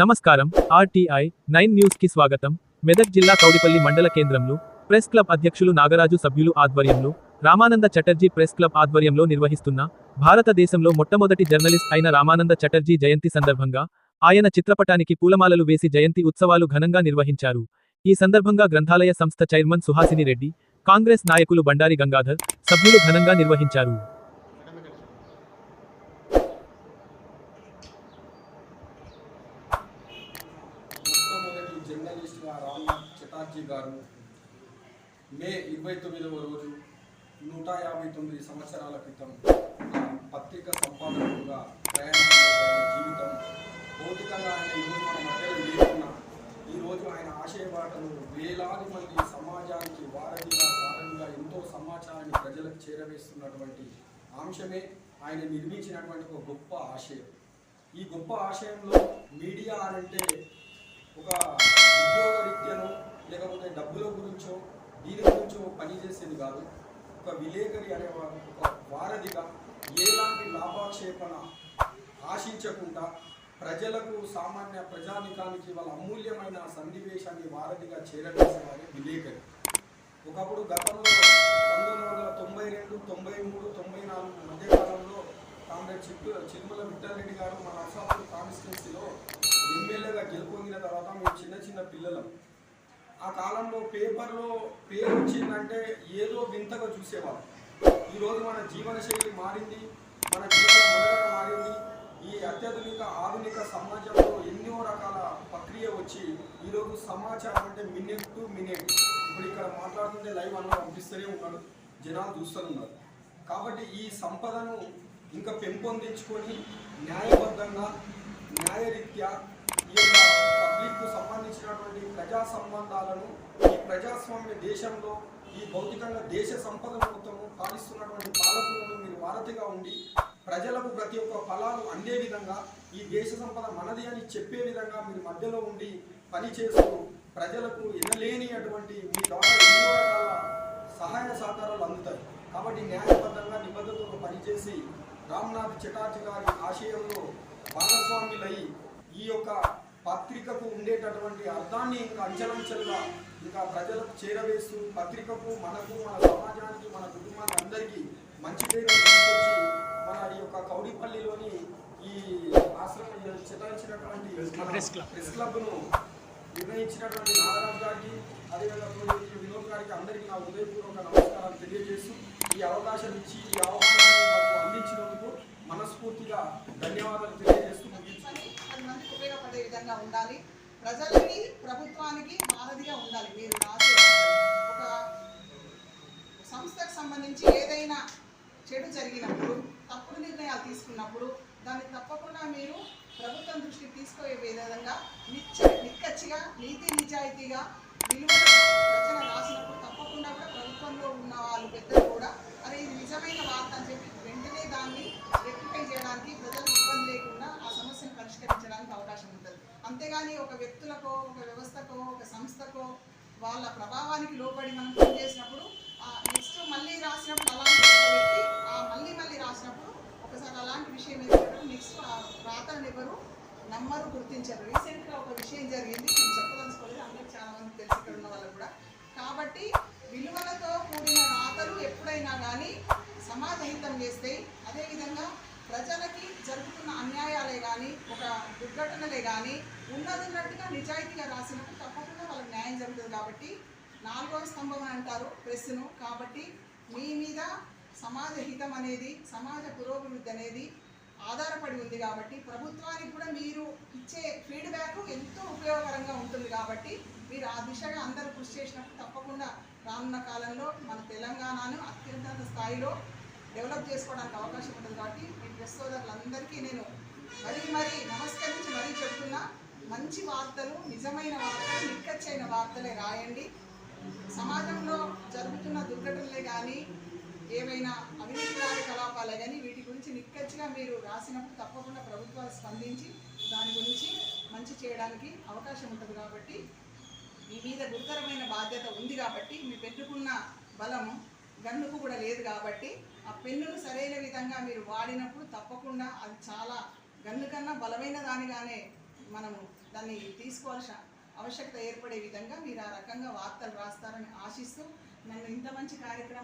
నమస్కారం. RTI nine న్యూస్కి స్వాగతం. మెదక్ జిల్లా కౌడిపల్లి మండల కేంద్రంలో ప్రెస్ క్లబ్ అధ్యక్షులు నాగరాజు సభ్యులు ఆధ్వర్యంలో రామానంద చటర్జీ ప్రెస్ క్లబ్ ఆధ్వర్యంలో నిర్వహిస్తున్న భారతదేశంలో మొట్టమొదటి జర్నలిస్ట్ అయిన రామానంద చటర్జీ జయంతి సందర్భంగా ఆయన చిత్రపటానికి పూలమాలలు వేసి జయంతి ఉత్సవాలు ఘనంగా నిర్వహించారు. ఈ సందర్భంగా గ్రంథాలయ సంస్థ చైర్మన్ సుహాసిని రెడ్డి కాంగ్రెస్ నాయకులు బండారి గంగాధర్ సభ్యులు ఘనంగా నిర్వహించారు. జర్నలిస్ట్గా రామ్నాథ్ చటర్జీ గారు మే ఇరవై తొమ్మిదవ రోజు నూట యాభై తొమ్మిది సంవత్సరాల క్రితం పత్రిక సంపాదకుడుగా ప్రయాణం జీవితం భౌతికంగా ఆయన ఈరోజు మన మధ్యలో లేకున్నా ఈరోజు ఆయన ఆశయబాటలు వేలాది మంది సమాజానికి వారధిగా వారంగా ఎంతో సమాచారాన్ని ప్రజలకు చేరవేస్తున్నటువంటి అంశమే ఆయన నిర్మించినటువంటి ఒక గొప్ప ఆశయం. ఈ గొప్ప ఆశయంలో మీడియా అంటే ఒక లేకపోతే డబ్బుల గురించో దీని గురించో పనిచేసేది కాదు. ఒక విలేకరి అనే ఒక వారధిగా ఎలాంటి లాభాక్షేపణ ఆశించకుండా ప్రజలకు సామాన్య ప్రజానికానికి వాళ్ళ అమూల్యమైన సన్నివేశాన్ని వారధిగా చేరవేసేవారే విలేకరి. ఒకప్పుడు గతంలో పంతొమ్మిది వందల తొంభై రెండు తొంభై మూడు తొంభై నాలుగు మధ్యకాలంలో కామ్రేడ్ చిట్టు చిరుమల విఠలరెడ్డి గారు మన అసాపూర్ కాన్స్టిట్యున్సీలో ఎమ్మెల్యేగా గెలుపొందిన తర్వాత మేము చిన్న చిన్న పిల్లలం. ఆ కాలంలో పేపర్లో పేరు వచ్చిందంటే ఏదో వింతగా చూసేవారు ఈరోజు మన జీవన శైలి మారింది మన జీవన మారింది. ఈ అత్యాధునిక ఆధునిక సమాజంలో ఎన్నో రకాల ప్రక్రియ వచ్చి ఈరోజు సమాచారం అంటే మినిట్ టు మినిట్ ఇప్పుడు ఇక్కడ మాట్లాడుతుంటే లైవ్ అన్న పంపిస్తూనే ఉన్నాడు. జనాలు చూస్తున్నారు. కాబట్టి ఈ సంపదను ఇంకా పెంపొందించుకొని న్యాయబద్ధంగా న్యాయరీత్యా ఈ యొక్క పబ్లిక్కు సంబంధించినటువంటి ప్రజా సంబంధాలను ఈ ప్రజాస్వామ్య దేశంలో ఈ భౌతికంగా దేశ సంపద మొత్తము పాలిస్తున్నటువంటి పాలకులను మీరు వారధిగా ఉండి ప్రజలకు ప్రతి ఒక్క ఫలాలు అందే విధంగా ఈ దేశ సంపద మనది అని చెప్పే విధంగా మీరు మధ్యలో ఉండి పనిచేస్తూ ప్రజలకు ఎన్నలేని అటువంటి మీ ద్వారా ఎన్నో రకాల సహాయ సహకారాలు అందుతాయి కాబట్టి న్యాయబద్ధంగా నిబద్ధతతో పనిచేసి రామ్నాథ్ చటార్జీ గారి ఆశయంలో భాగస్వాములై ఈ యొక్క పత్రికకు ఉండేటటువంటి అర్థాన్ని ఇంకా అంచెలంచెలుగా ఇంకా ప్రజలకు చేరవేస్తూ పత్రికకు మనకు మన సమాజానికి మన కుటుంబానికి అందరికీ మంచి పేరు మన ఈ యొక్క కౌడిపల్లిలోని ఈ ఆశ్రమం చిత్రించినటువంటి మన ప్రెస్ క్లబ్ను నిర్ణయించినటువంటి నాగరాజు గారికి అదేవిధంగా వినోద్ గారికి అందరికీ నా హృదయపూర్వక నమస్కారాలు తెలియజేస్తూ ఈ అవకాశం ఇచ్చి ఈ ఆహ్వానాన్ని మాకు అందించినందుకు మనస్ఫూర్తిగా ధన్యవాదాలు తెలియజేస్తూ ముగించుకుంటున్నాను. పది విధంగా ఉండాలి. ప్రజలకి ప్రభుత్వానికి మారదిగా ఉండాలి. మీరు రాసే ఒక సంస్థకు సంబంధించి ఏదైనా చెడు జరిగినప్పుడు తప్పుడు నిర్ణయాలు తీసుకున్నప్పుడు దాన్ని తప్పకుండా మీరు ప్రభుత్వం దృష్టికి తీసుకుపోయే విధంగా నిచ్చ నిక్కచ్చిగా నీతి నిజాయితీగా విలువ కానీ ఒక వ్యక్తులకో ఒక వ్యవస్థకో ఒక సంస్థకో వాళ్ళ ప్రభావానికి లోబడి మనం పనిచేసినప్పుడు నెక్స్ట్ మళ్ళీ రాసినప్పుడు అలాంటి వ్యక్తి ఆ మళ్ళీ మళ్ళీ రాసినప్పుడు ఒకసారి అలాంటి విషయం ఏదైనా నెక్స్ట్ ఆ రాతను ఎవరు నమ్మరు గుర్తించరు. రీసెంట్గా ఒక విషయం జరిగింది నేను చెప్పదలుచుకోలేదు అందరికి చాలా మంది తెలిసి ఇక్కడ ఉన్న వాళ్ళు కూడా. కాబట్టి విలువలతో కూడిన రాతలు ఎప్పుడైనా కానీ సమాజహితం చేస్తాయి అదేవిధంగా ప్రజలకి కానీ ఒక దుర్ఘటనలే కానీ ఉన్నది ఉన్నట్టుగా నిజాయితీగా రాసినప్పుడు తప్పకుండా వాళ్ళకి న్యాయం జరుగుతుంది కాబట్టి నాలుగవ స్తంభం అని అంటారు ప్రెస్ను కాబట్టి మీ మీద సమాజ హితం అనేది సమాజ పురోభివృద్ధి అనేది ఆధారపడి ఉంది కాబట్టి ప్రభుత్వానికి కూడా మీరు ఇచ్చే ఫీడ్బ్యాక్ ఎంతో ఉపయోగకరంగా ఉంటుంది కాబట్టి మీరు ఆ దిశగా అందరూ కృషి చేసినప్పుడు తప్పకుండా రానున్న కాలంలో మన తెలంగాణను అత్యున్నత స్థాయిలో డెవలప్ చేసుకోవడానికి అవకాశం ఉంటుంది కాబట్టి మీ ప్రెస్ సోదరులందరికీ నేను మరి మరి నమస్కరించి మరీ చెప్తున్నా మంచి వార్తలు నిజమైన వార్తలు నిక్కచ్చైన వార్తలే రాయండి. సమాజంలో జరుగుతున్న దుర్ఘటనలే కానీ ఏమైనా అవినీతి కార్యకలాపాలే కానీ వీటి గురించి నిక్కచ్చిగా మీరు రాసినప్పుడు తప్పకుండా ప్రభుత్వాలు స్పందించి దాని గురించి మంచి చేయడానికి అవకాశం ఉంటుంది కాబట్టి మీ మీద గురుతరమైన బాధ్యత ఉంది కాబట్టి మీ పెట్టుకున్న బలము గన్నుకు కూడా లేదు కాబట్టి ఆ పెన్నును సరైన విధంగా మీరు వాడినప్పుడు తప్పకుండా అది చాలా గన్ను కన్నా బలమైన దానిగానే మనము దాన్ని తీసుకోవాల్సిన ఆవశ్యకత ఏర్పడే విధంగా మీరు ఆ రకంగా వార్తలు రాస్తారని ఆశిస్తూ నన్ను ఇంత మంచి కార్యక్రమం